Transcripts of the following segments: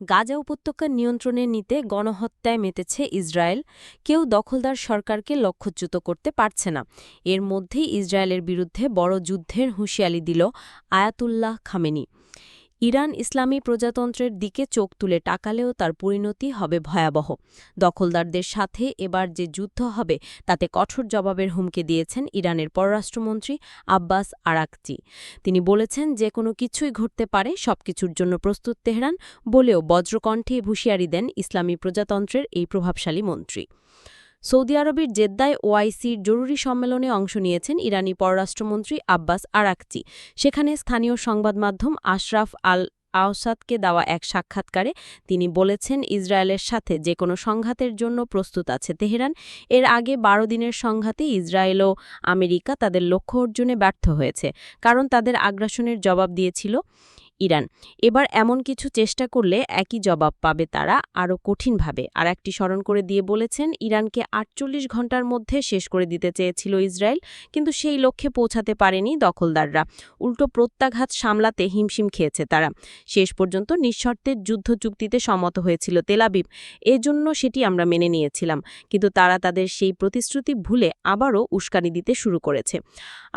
গাজা উপত্যকার নিয়ন্ত্রণে নিতে গণহত্যায় মেতেছে ইসরায়েল। কেউ দখলদার সরকারকে লক্ষ্যচ্যুত করতে পারছে না। এর মধ্যেই ইসরায়েলের বিরুদ্ধে বড় যুদ্ধের হুঁশিয়ালি দিল আয়াতুল্লাহ খামেনি। ইরান ইসলামী প্রজাতন্ত্রের দিকে চোখ তুলে টাকালেও তার পরিণতি হবে ভয়াবহ। দখলদারদের সাথে এবার যে যুদ্ধ হবে, তাতে কঠোর জবাবের হুমকি দিয়েছেন ইরানের পররাষ্ট্রমন্ত্রী আব্বাস আরাকচি। তিনি বলেছেন যে কোনো কিছুই ঘটতে পারে, সবকিছুর জন্য প্রস্তুত তেহরান বলেও বজ্রকণ্ঠে হুঁশিয়ারি দেন ইসলামী প্রজাতন্ত্রের এই প্রভাবশালী মন্ত্রী। সৌদি আরবের জেদ্দায় ওআইসির জরুরি সম্মেলনে অংশ নিয়েছেন ইরানি পররাষ্ট্রমন্ত্রী আব্বাস আরাকচি। সেখানে স্থানীয় সংবাদ মাধ্যম আশরাফ আল আওসাদকে দেওয়া এক সাক্ষাৎকারে তিনি বলেছেন, ইসরায়েলের সাথে যে কোনো সংঘাতের জন্য প্রস্তুত আছে তেহরান। এর আগে বারো দিনের সংঘাতে ইসরায়েল ও আমেরিকা তাদের লক্ষ্য অর্জনে ব্যর্থ হয়েছে। কারণ তাদের আগ্রাসনের জবাব দিয়েছিল ইরান। এবার এমন কিছু চেষ্টা করলে একই জবাব পাবে তারা আরও কঠিনভাবে। আর একটি স্মরণ করে দিয়ে বলেছেন, ইরানকে আটচল্লিশ ঘণ্টার মধ্যে শেষ করে দিতে চেয়েছিল ইসরায়েল, কিন্তু সেই লক্ষ্যে পৌঁছাতে পারেনি দখলদাররা। উল্টো প্রত্যাঘাত সামলাতে হিমশিম খেয়েছে তারা। শেষ পর্যন্ত নিঃশর্তের যুদ্ধ চুক্তিতে সম্মত হয়েছিল তেলাবিব এজন্য সেটি আমরা মেনে নিয়েছিলাম, কিন্তু তারা তাদের সেই প্রতিশ্রুতি ভুলে আবারও উস্কানি দিতে শুরু করেছে।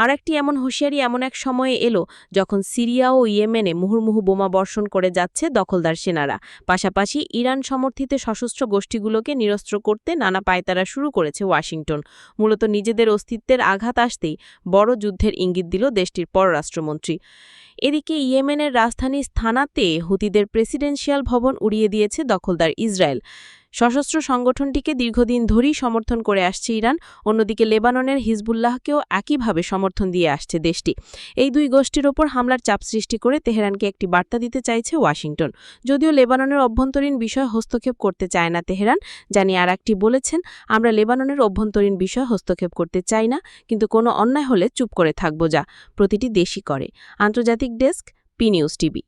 আর একটি এমন হুঁশিয়ারি এমন এক সময়ে এলো যখন সিরিয়া ও ইয়েমেনে মুহুর্মুহু বোমা বর্ষণ করে যাচ্ছে দখলদার সেনারা। পাশাপাশি ইরান সমর্থিত সশস্ত্র গোষ্ঠীগুলোকে নিরস্ত্র করতে নানা পায়তারা শুরু করেছে ওয়াশিংটন। মূলত নিজেদের অস্তিত্বের আঘাত আসতেই বড় যুদ্ধের ইঙ্গিত দিল দেশটির পররাষ্ট্রমন্ত্রী। এদিকে ইয়েমেনের রাজধানী স্থানাতে হুতিদের প্রেসিডেন্সিয়াল ভবন উড়িয়ে দিয়েছে দখলদার ইসরায়েল। সশস্ত্র সংগঠনটিকে দীর্ঘদিন ধরেই সমর্থন করে আসছে ইরান, অন্যদিকে লেবাননের হিজবুল্লাহকেও একইভাবে সমর্থন দিয়ে আসছে দেশটি। এই দুই গোষ্ঠীর ওপর হামলার চাপ সৃষ্টি করে তেহরানকে একটি বার্তা দিতে চাইছে ওয়াশিংটন। যদিও লেবাননের অভ্যন্তরীণ বিষয় হস্তক্ষেপ করতে চায় না তেহরান জানিয়ে আর একটি বলেছেন, আমরা লেবাননের অভ্যন্তরীণ বিষয় হস্তক্ষেপ করতে চাই না, কিন্তু কোনো অন্যায় হলে চুপ করে থাকব যা প্রতিটি দেশই করে। আন্তর্জাতিক ডেস্ক পি নিউজ টিভি